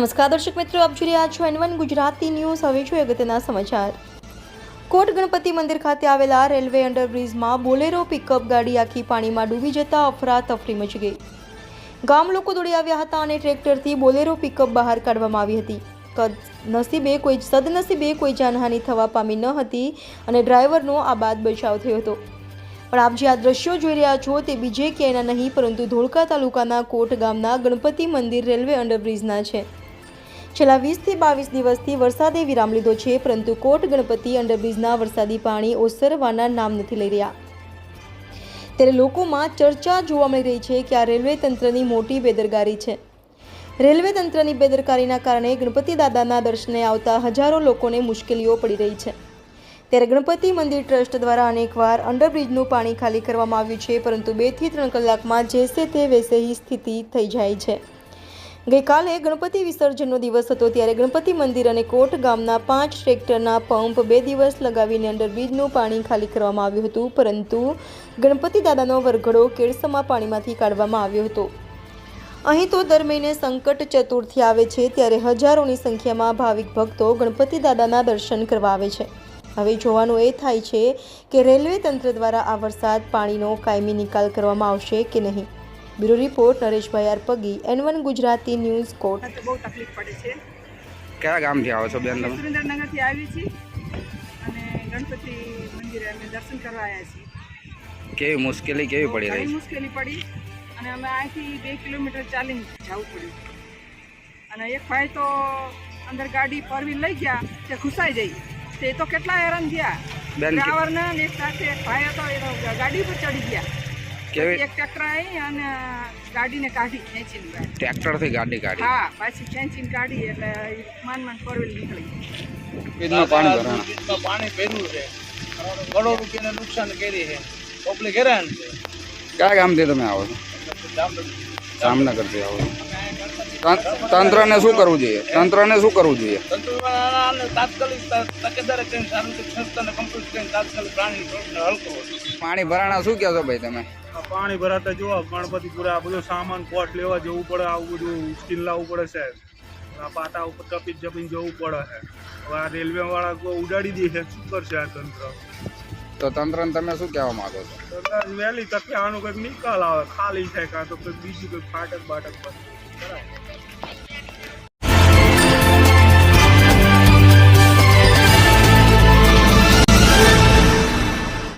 નમસ્કાર, દર્શક મિત્રો, આપ જોઈ રહ્યા છો એન વન ગુજરાતી ન્યૂઝ. હવે જોઈએ અગત્યના સમાચાર. કોટ ગણપતિ મંદિર ખાતે આવેલા રેલવે અંડરબ્રિજમાં બોલેરો પિકઅપ ગાડી આખી પાણીમાં ડૂબી જતા અફરાતફરી મચી ગઈ. ગામ લોકો દોડી આવ્યા હતા અને ટ્રેક્ટરથી બોલેરો પિકઅપ બહાર કાઢવામાં આવી હતી. નસીબે કોઈ સદનસીબે કોઈ જાનહાનિ થવા પામી ન હતી અને ડ્રાઈવરનો આ બાદ બચાવ થયો હતો. પણ આપ જે આ દ્રશ્યો જોઈ રહ્યા છો તે બીજે ક્યાંયના નહીં, પરંતુ ધોળકા તાલુકાના કોટ ગામના ગણપતિ મંદિર રેલવે અંડરબ્રિજના છે. છેલ્લા વીસથી બાવીસ દિવસથી વરસાદે વિરામ લીધો છે, પરંતુ કોટ ગણપતિ અંડરબ્રિજના વરસાદી પાણી ઓસરવાના નામ નથી લઈ રહ્યા. ત્યારે લોકોમાં ચર્ચા જોવા મળી રહી છે કે આ રેલવે તંત્રની મોટી બેદરકારી છે. રેલવે તંત્રની બેદરકારીના કારણે ગણપતિ દાદાના દર્શને આવતા હજારો લોકોને મુશ્કેલીઓ પડી રહી છે. ત્યારે ગણપતિ મંદિર ટ્રસ્ટ દ્વારા અનેકવાર અંડરબ્રિજનું પાણી ખાલી કરવામાં આવ્યું છે, પરંતુ બેથી ત્રણ કલાકમાં જેસે તે વેસે સ્થિતિ થઈ જાય છે. ગઈકાલે ગણપતિ વિસર્જનનો દિવસ હતો ત્યારે ગણપતિ મંદિર અને કોટ ગામના પાંચ ટ્રેક્ટરના પંપ બે દિવસ લગાવીને અંડરબ્રિજનું પાણી ખાલી કરવામાં આવ્યું હતું, પરંતુ ગણપતિ દાદાનો વરઘડો કેળસમાં પાણીમાંથી કાઢવામાં આવ્યો હતો. અહીં તો દર મહિને સંકટ ચતુર્થી આવે છે, ત્યારે હજારોની સંખ્યામાં ભાવિક ભક્તો ગણપતિ દાદાના દર્શન કરવા આવે છે. હવે જોવાનું એ થાય છે કે રેલવે તંત્ર દ્વારા આ વરસાદ પાણીનો કાયમી નિકાલ કરવામાં આવશે કે નહીં. Bureau report Nareshbhai આરપગી N one Gujarati news કોટ. તો બહુ તકલીફ પડે છે. કયા ગામથી આવો છો બેન તમે? સુરેન્દ્રનગરથી આવી છીએ અને ગણપતિ મંદિરે અમે દર્શન કરવા આવ્યા છીએ. કેવી મુશ્કેલી કેવી પડી રહી? મુશ્કેલી પડી અને અમે અહીંથી બે કિલોમીટર ચાલીને જવું પડ્યું. અને એક ભાઈ તો અંદર ગાડી વ્હીલ લઈ ગયા તે ઘુસાઈ જઈ તે તો કેટલા હેરાન થયા. ડ્રાઈવરને એક સાથે એક ભાઈ હતો એ ગાડી પર ચડી ગયા. કેવી? એક ટ્રેક્ટર આવી અને ગાડીને કાઢી ખેંચીને ગાડી. ટ્રેક્ટરથી ગાડી કાઢી? હા પાછી ખેંચીને કાઢી એટલે માન માન ફોર નીકળી ફ્રીજમાં પાણી ભરાણા? પાણી ભર્યું છે? કરોડો રૂપિયાને નુકસાન કરી છે. પબ્લિક હેરાન છે. કયા ગામથી તમે આવો છો? જામનગરથી. આવો તંત્રને શું કરવું જોઈએ? તંત્રને શું કરવું જોઈએ? પાણી ભરાણા શું કહો છો ભાઈ તમે? પાણી ભરાતા જો ગણપતિપુરા આ બધો સામાન કોટ લેવા જવું પડે આવું બધું ઉચકીને લાવવું પડે સાહેબ આ પાટા ઉપર ટપી જપીને જવું પડે છે. હવે આ રેલવે વાળા ઉડાડી દે છે શું કરશે આ તંત્ર? તો તંત્રને તમે શું કહેવા માંગો છો? વહેલી તકે આનું કંઈક નિકાલ આવે ખાલી થાય કાં તો કંઈક બીજું કંઈક ફાટક બાટક પર